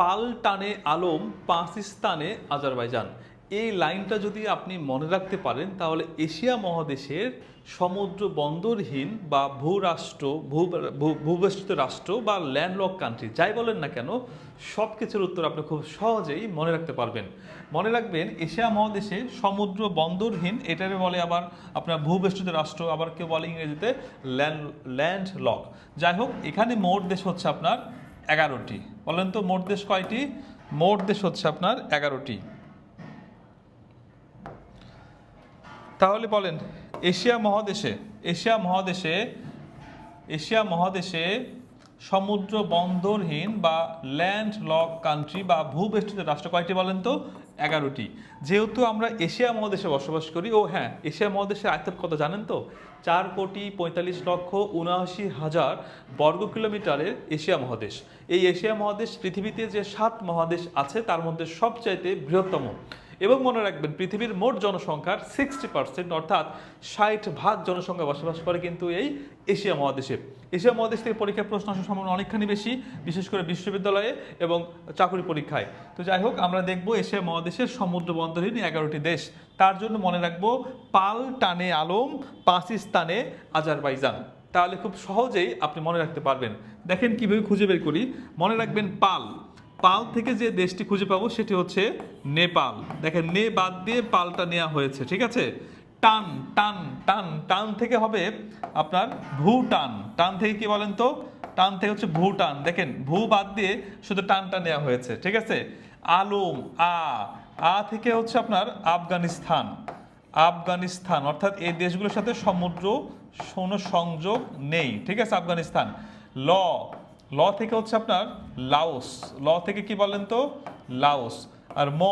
পাল টানে আলম, পাকিস্তানে আজারবাইজান। এই লাইনটা যদি আপনি মনে রাখতে পারেন, তাহলে এশিয়া মহাদেশের সমুদ্র বন্দরহীন বা ভূরাষ্ট্র ভূবেষ্টিত রাষ্ট্র বা ল্যান্ডলক কান্ট্রি যাই বলেন না কেন, সব কিছুর উত্তর আপনি খুব সহজেই মনে রাখতে পারবেন। মনে রাখবেন, এশিয়া মহাদেশে সমুদ্র বন্দরহীন, এটারে বলে আবার আপনার ভূবেষ্টিত রাষ্ট্র, আবার কেউ বলে ইংরেজিতে ল্যান্ড ল্যান্ডলক যাই হোক, এখানে মোট দেশ হচ্ছে আপনার এগারোটি। বলেন তো, মোট দেশ কয়টি? মোট দেশ হচ্ছে আপনার এগারোটি। তাহলে বলেন, এশিয়া মহাদেশে এশিয়া মহাদেশে এশিয়া মহাদেশে সমুদ্র বন্দরহীন বা ল্যান্ড লক কান্ট্রি বা ভূবেষ্টিত রাষ্ট্র কয়টি বলেন তো? এগারোটি। যেহেতু আমরা এশিয়া মহাদেশে বসবাস করি, ও হ্যাঁ এশিয়া মহাদেশের আয়তন কত জানেন তো? চার কোটি পঁয়তাল্লিশ লক্ষ উনআশি হাজার বর্গ কিলোমিটারের এশিয়া মহাদেশ। এই এশিয়া মহাদেশ পৃথিবীতে যে সাত মহাদেশ আছে, তার মধ্যে সবচাইতে বৃহত্তম। এবং মনে রাখবেন, পৃথিবীর মোট জনসংখ্যার সিক্সটি পার্সেন্ট অর্থাৎ ষাট ভাগ জনসংখ্যা বসবাস করে কিন্তু এই এশিয়া মহাদেশে। এশিয়া মহাদেশ থেকে পরীক্ষার প্রশ্ন আসার সম্ভাবনা অনেকখানি বেশি, বিশেষ করে বিশ্ববিদ্যালয়ে এবং চাকরি পরীক্ষায়। তো যাই হোক, আমরা দেখব এশিয়া মহাদেশের সমুদ্র বন্দরহীন এগারোটি দেশ। তার জন্য মনে রাখব পাল, টানে আলম, পাকিস্তানে আজারবাইজান। তাহলে খুব সহজেই আপনি মনে রাখতে পারবেন। দেখেন কীভাবে খুঁজে বের করি। মনে রাখবেন পাল। পাল থেকে যে দেশটি খুঁজে পাবো সেটি হচ্ছে নেপাল। দেখেন, নে বাদ দিয়ে পালটা নেওয়া হয়েছে, ঠিক আছে? টান টান টান টান থেকে হবে আপনার ভুটান। টান থেকে কি বলেন তো? টান থেকে হচ্ছে ভুটান। দেখেন, ভূ বাদ দিয়ে শুধু টানটা নেওয়া হয়েছে, ঠিক আছে? আলম, আ আ থেকে হচ্ছে আপনার আফগানিস্তান। আফগানিস্তান, অর্থাৎ এই দেশগুলোর সাথে সমুদ্র কোনো সংযোগ নেই, ঠিক আছে? আফগানিস্তান। ল ল থেকে হচ্ছে আপনার লাওস। ল থেকে কি বলেন তো? লাওস। আর ম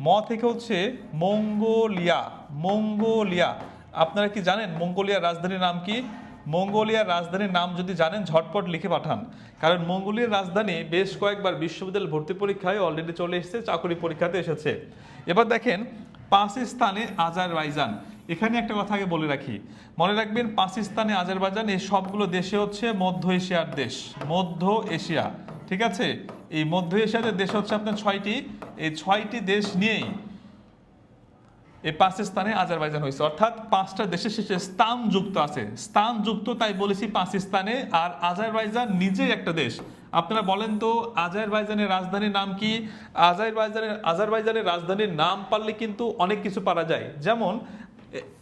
ম থেকে হচ্ছে মঙ্গোলিয়া মঙ্গোলিয়া। আপনারা কি জানেন মঙ্গোলিয়ার রাজধানীর নাম কি? মঙ্গোলিয়ার রাজধানীর নাম যদি জানেন, ঝটপট লিখে পাঠান। কারণ মঙ্গোলিয়ার রাজধানী বেশ কয়েকবার বিশ্ববিদ্যালয় ভর্তি পরীক্ষায় অলরেডি চলে এসেছে, চাকরি পরীক্ষাতে এসেছে। এবার দেখেন পাকিস্তানে আজারবাইজান। এখানে একটা কথা আগে বলে রাখি। মনে রাখবেন পাকিস্তানে, আজারবাইজান এই সবগুলো দেশে হচ্ছে মধ্য এশিয়ার দেশ। মধ্য এশিয়া, ঠিক আছে? এই মধ্য এশিয়াতে দেশ হচ্ছে আপনার ছয়টি। এই ছয়টি দেশ নিয়েই এই পাকিস্তানে আজারবাইজান হয়েছে। অর্থাৎ পাঁচটা দেশের শেষে স্থান যুক্ত আছে। স্থান যুক্ত, তাই বলেছি পাকিস্তানে। আর আজারবাইজান নিজেই একটা দেশ। আপনারা বলেন তো, আজারবাইজানের রাজধানীর নাম কি? আজারবাইজানের আজারবাইজানের রাজধানীর নাম পারলে কিন্তু অনেক কিছু পারা যায়। যেমন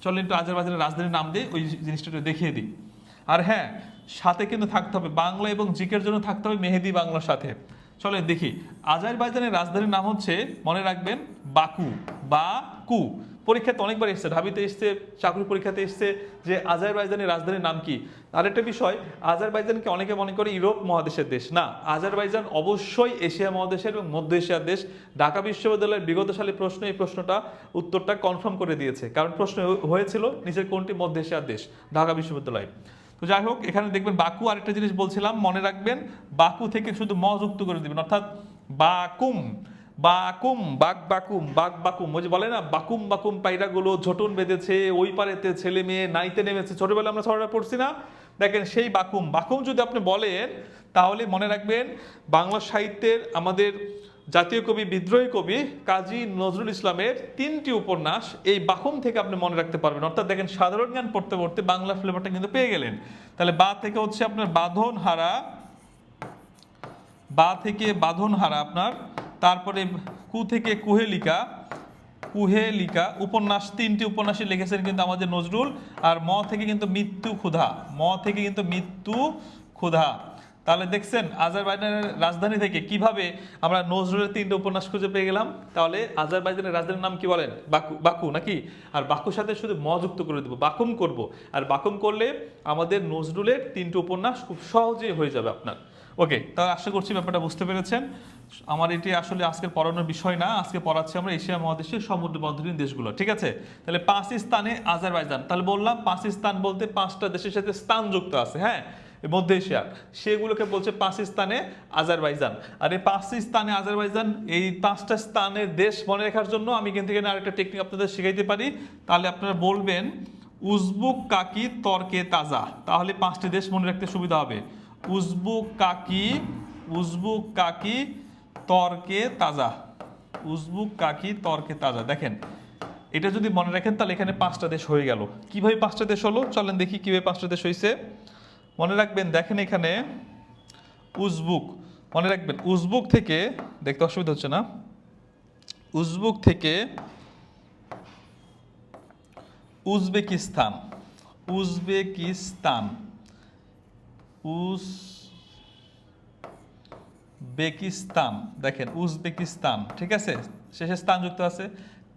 চলেন একটু আজারবাজারের রাজধানীর নাম দিয়ে ওই জিনিসটা দেখিয়ে দিই। আর হ্যাঁ সাথে কিন্তু থাকতে হবে, বাংলা এবং জিকের জন্য থাকতে হবে মেহেদি বাংলার সাথে। চলেন দেখি, আজারবাইজানের রাজধানীর নাম হচ্ছে, মনে রাখবেন, বাকু বাকু পরীক্ষাতে অনেকবার এসছে, ঢাবিতে এসছে, চাকরি পরীক্ষাতে এসছে, যে আজারবাইজানের রাজধানীর নাম কি? আরেকটা বিষয়, আজারবাইজানকে অনেকে মনে করে ইউরোপ মহাদেশের দেশ। না, আজারবাইজান অবশ্যই এশিয়া মহাদেশের এবং মধ্য এশিয়ার দেশ। ঢাকা বিশ্ববিদ্যালয়ের বিগত সালে প্রশ্ন, এই প্রশ্নটা উত্তরটা কনফার্ম করে দিয়েছে। কারণ প্রশ্ন হয়েছিল নিচের কোনটি মধ্য এশিয়ার দেশ? ঢাকা বিশ্ববিদ্যালয়। তো যাই হোক, এখানে দেখবেন বাকু আরেকটা জিনিস বলছিলাম, মনে রাখবেন, বাকু থেকে শুধু ম যুক্ত করে দিবেন। অর্থাৎ বাকুম। বাকুম, বাক বাকুম বাক বাকুম। ওই যে বলে না, বাকুম বাকুম পায়রাগুলো ঝটন বেঁধেছে, ওই পারেতে ছেলে মেয়ে নাইতে নেমেছে। ছোটবেলা আমরা ছড়া পড়ছি না? দেখেন সেই বাকুম। বাকুম যদি আপনি বলেন, তাহলে মনে রাখবেন বাংলা সাহিত্যের আমাদের জাতীয় কবি, বিদ্রোহী কবি কাজী নজরুল ইসলামের তিনটি উপন্যাস এই বাকুম থেকে আপনি মনে রাখতে পারবেন। অর্থাৎ দেখেন সাধারণ জ্ঞান পড়তে পড়তে বাংলা ফ্লেভারটা কিন্তু পেয়ে গেলেন। তাহলে বা থেকে হচ্ছে আপনার বাঁধন হারা বা থেকে বাঁধন হারা আপনার তারপরে কু থেকে কুহেলিকা কুহেলিকা, উপন্যাস, তিনটি উপন্যাসই লিখেছেন কিন্তু আমাদের নজরুল, আর ম থেকে কিন্তু মৃত্যু ক্ষুধা, ম থেকে কিন্তু মৃত্যু ক্ষুধা। তাহলে দেখছেন আজারবাইজানের রাজধানী থেকে কীভাবে আমরা নজরুলের তিনটে উপন্যাস খুঁজে পেয়ে গেলাম? তাহলে আজারবাইজানের রাজধানীর নাম কি বলেন? বাকু বাকু নাকি? আর বাকুর সাথে শুধু ম যুক্ত করে দেবো বাকুম করব। আর বাকুম করলে আমাদের নজরুলের তিনটে উপন্যাস খুব সহজেই হয়ে যাবে আপনার। ওকে, তাহলে আশা করছি ব্যাপারটা বুঝতে পেরেছেন। আমার এটি আসলে আজকে পড়ানোর বিষয় না, আজকে পড়াচ্ছি আমরা এশিয়া মহাদেশের সমুদ্র বন্ধনীয় দেশগুলো, ঠিক আছে? তাহলে পাকিস্তানে আজারবাইজান, তাহলে বললাম পাকিস্তান বলতে পাঁচটা দেশের সাথে স্থান যুক্ত আছে হ্যাঁ? মধ্য এশিয়ার, সেগুলোকে বলছে পাকিস্তানে আজারবাইজান। আর এই পাকিস্তানে আজারবাইজান, এই পাঁচটা স্থানের দেশ মনে রাখার জন্য আমি কিন্তু এখানে আরেকটা টেকনিক আপনাদের শিখাইতে পারি। তাহলে আপনারা বলবেন উজবুক, কাকি, তর্কে, তাজা। তাহলে পাঁচটি দেশ মনে রাখতে সুবিধা হবে। উজবুক, কাকি উজবুক, কাকি তর্কে তাজা। উজবুক কাকি তর্কে তাজা। দেখেন, এটা যদি মনে রাখেন, তাহলে এখানে পাঁচটা দেশ হয়ে গেল। কীভাবে পাঁচটা দেশ হলো? চলেন দেখি কীভাবে পাঁচটা দেশ হয়েছে মনে রাখবেন, দেখেন এখানে উজবুক। মনে রাখবেন, উজবুক থেকে, দেখতে অসুবিধা হচ্ছে না। উজবুক থেকে উজবেকিস্তান। উজবেকিস্তান। উজ বেকিস্তান দেখেন, উজবেকিস্তান, ঠিক আছে? শেষে স্থান যুক্ত আছে।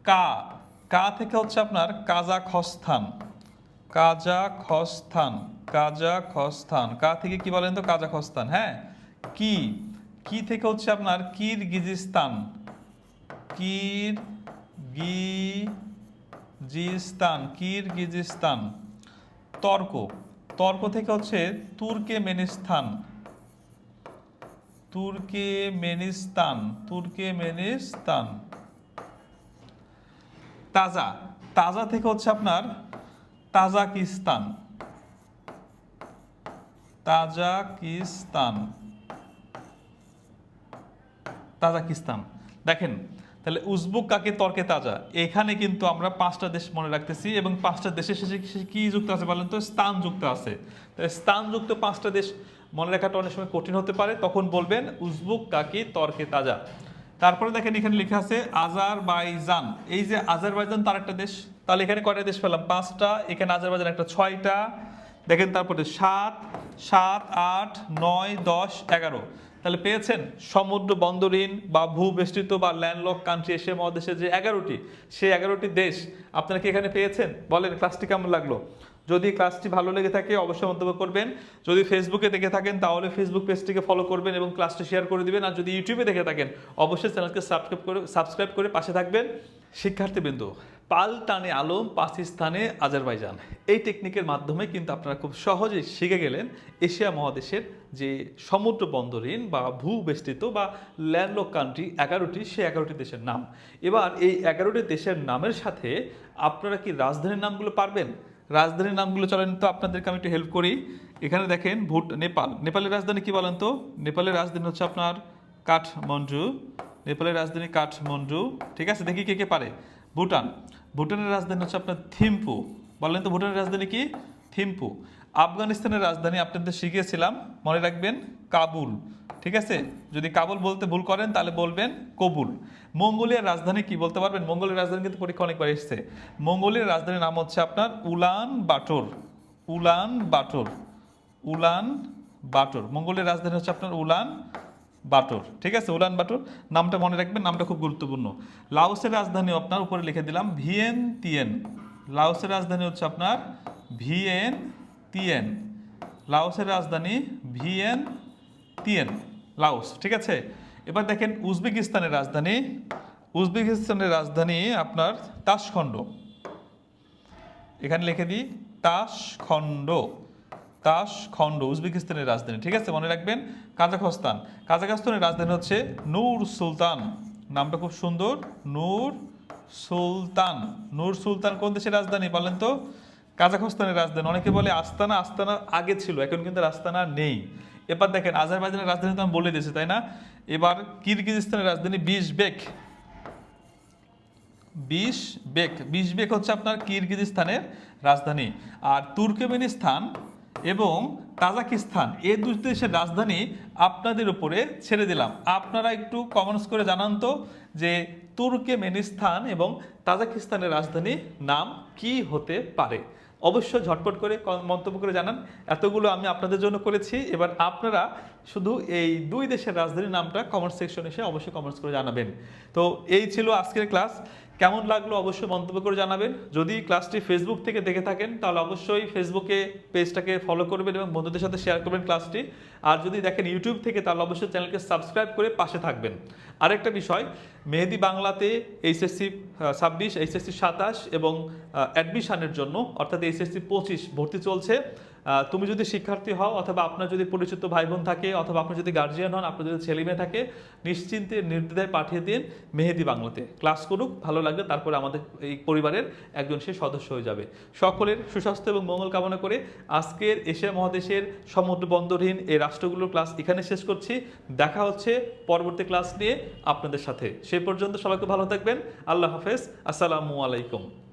কা কা থেকে হচ্ছে আপনার কাজাখস্তান। কাজাখস্তান কাজাখস্তান। কা থেকে কি বলেন তো? কাজাখস্তান হ্যাঁ? কি কি থেকে হচ্ছে আপনার কিরগিজিস্তান? কির গিজিস্তান কিরগিজিস্তান। তর্ক তর্ক থেকে হচ্ছে তুর্কেমেনিস্তান। তুর্কেমেনিস্তান তুর্কেমেনিস্তান তাজা তাজা থেকে হচ্ছে আপনার তাজাকিস্তান। তাজাকিস্তান। তাজাকিস্তান। দেখেন, তাহলে উজবুক কাকে, তর্কে তাজা? এখানে কিন্তু আমরা পাঁচটা দেশ মনে রাখতেছি এবং পাঁচটা দেশের শেষে কি- যুক্ত আছে বলেন তো? স্থান যুক্ত আছে। তাহলে স্থানযুক্ত পাঁচটা দেশ মনে রাখাটা অনেক সময় কঠিন হতে পারে। তখন বলবেন, উজবুক কাকি তর্কে তাজা। তারপরে দেখেন এখানে লেখা আছে, আজারবাইজান। এই যে আজারবাইজান তার একটা দেশ। তাহলে এখানে কয়টা দেশ পেলাম? পাঁচটা। এখানে আজারবাইজান একটা ছয়টা। দেখেন তারপরে সাত সাত, আট, নয়, দশ, এগারো। তাহলে পেয়েছেন? সমুদ্র বন্দরহীন বা ভূবেষ্টিত বা ল্যান্ডলক কান্ট্রি এশিয়া মহাদেশের যে এগারোটি, সেই এগারোটি দেশ। আপনারা কি এখানে পেয়েছেন? বলেন ক্লাসটি কেমন লাগল? যদি ক্লাসটি ভালো লেগে থাকে, অবশ্যই মন্তব্য করবেন। যদি ফেসবুকে দেখে থাকেন, তাহলে ফেসবুক পেজটিকে ফলো করবেন এবং ক্লাসটি শেয়ার করে দিবেন। আর যদি ইউটিউবে দেখে থাকেন, অবশ্যই চ্যানেলকে সাবস্ক্রাইব করে সাবস্ক্রাইব করে পাশে থাকবেন। শিক্ষার্থীবৃন্দ, পাল টানে আলম পাকিস্তানে আজারবাইজান। এই টেকনিকের মাধ্যমে কিন্তু আপনারা খুব সহজেই শিখে গেলেন এশিয়া মহাদেশের যে সমুদ্র বন্দরহীন বা ভূবেষ্টিত বা ল্যান্ডলক কান্ট্রি এগারোটি সে এগারোটি দেশের নাম। এবার এই এগারোটি দেশের নামের সাথে আপনারা কি রাজধানীর নামগুলো পারবেন? রাজধানীর নামগুলো চলেন তো, আপনাদেরকে আমি একটু হেল্প করি। এখানে দেখেন ভুট নেপাল। নেপালের রাজধানী কি বলেন তো? নেপালের রাজধানী হচ্ছে আপনার কাঠমান্ডু। নেপালের রাজধানী কাঠমান্ডু। ঠিক আছে, দেখি কে কে পারে। ভুটান। ভুটানের রাজধানী হচ্ছে আপনার থিম্পু। বলেন তো, ভুটানের রাজধানী কি? থিম্পু। আফগানিস্তানের রাজধানী আপনাদের শিখিয়েছিলাম, মনে রাখবেন। কাবুল, ঠিক আছে? যদি কাবুল বলতে ভুল করেন, তাহলে বলবেন কবুল। মঙ্গোলিয়ার রাজধানী কি বলতে পারবেন? মঙ্গোলিয়ার রাজধানী কিন্তু পরীক্ষা অনেকবার এসেছে। মঙ্গোলিয়ার রাজধানীর নাম হচ্ছে আপনার উলান বাটোর। উলান বাটোর। উলান বাটোর। মঙ্গোলিয়ার রাজধানী হচ্ছে আপনার উলান বাটোর। ঠিক আছে? উলান বাটোর। নামটা মনে রাখবেন, নামটা খুব গুরুত্বপূর্ণ। লাওসের রাজধানী আপনার উপরে লিখে দিলাম ভিয়েন তিয়েন লাওসের রাজধানী হচ্ছে আপনার ভিয়েন তিয়েন লাওসের রাজধানী ভিয়েন তিয়েন লাউস ঠিক আছে? এবার দেখেন উজবেকিস্তানের রাজধানী উজবেকিস্তানের রাজধানী আপনার তাসখণ্ড। এখানে লিখে দিই, তাসখণ্ড তাসখণ্ড, উজবেকিস্তানের রাজধানী, ঠিক আছে? মনে রাখবেন, কাজাখস্তান। কাজাখস্তানের রাজধানী হচ্ছে নূর সুলতান। নামটা খুব সুন্দর, নূর সুলতান। নূর সুলতান কোন দেশের রাজধানী বলেন তো? কাজাখস্তানের রাজধানী। অনেকে বলে আস্তানা আস্তানা আগে ছিল, এখন কিন্তু আস্তানা নেই। এবার দেখেন আজারবাইজানের রাজধানী তো আমি বলে দিয়েছি, তাই না? এবার কিরগিজস্তানের রাজধানী বিশবেক বিশ বেক হচ্ছে আপনার কিরগিজস্তানের রাজধানী। আর তুর্কমেনিস্তান এবং তাজাকিস্তান, এই দুই দেশের রাজধানী আপনাদের উপরে ছেড়ে দিলাম। আপনারা একটু কমেন্টস করে জানান তো যে তুর্কমেনিস্তান এবং তাজাকিস্তানের রাজধানী নাম কি হতে পারে? অবশ্যই ঝটপট করে মন্তব্য করে জানান। এতগুলো আমি আপনাদের জন্য করেছি। এবার আপনারা শুধু এই দুই দেশের রাজধানীর নামটা কমেন্ট সেকশন এসে অবশ্যই কমেন্টস করে জানাবেন। তো এই ছিল আজকের ক্লাস। কেমন লাগল অবশ্যই মন্তব্য করে জানাবেন। যদি ক্লাসটি ফেসবুক থেকে দেখে থাকেন, তাহলে অবশ্যই ফেসবুকে পেজটাকে ফলো করবেন এবং বন্ধুদের সাথে শেয়ার করবেন ক্লাসটি আর যদি দেখেন ইউটিউব থেকে, তাহলে অবশ্যই চ্যানেলকে সাবস্ক্রাইব করে পাশে থাকবেন। আরেকটা বিষয়, মেহেদি বাংলাতে এইচএসসি ছাব্বিশ এইচএসসি সাতাশ এবং অ্যাডমিশনের জন্য, অর্থাৎ এইচএসসি পঁচিশ ভর্তি চলছে। তুমি যদি শিক্ষার্থী হও অথবা আপনার যদি পরিচিত ভাই বোন থাকে অথবা আপনি যদি গার্জিয়ান হন, আপনার যদি ছেলে মেয়ে থাকে, নিশ্চিন্তে নির্দ্বিধায় পাঠিয়ে দিন মেহেদি বাংলাতে। ক্লাস করুক, ভালো লাগবে তারপরে আমাদের এই পরিবারের একজন সে সদস্য হয়ে যাবে। সকলের সুস্বাস্থ্য এবং মঙ্গল কামনা করে আজকের এশিয়া মহাদেশের সমুদ্র বন্দরহীন এই রাষ্ট্রগুলোর ক্লাস এখানে শেষ করছি। দেখা হচ্ছে পরবর্তী ক্লাস নিয়ে আপনাদের সাথে। সেই পর্যন্ত সবাইকে ভালো থাকবেন। আল্লাহ হাফেজ। আসসালামু আলাইকুম।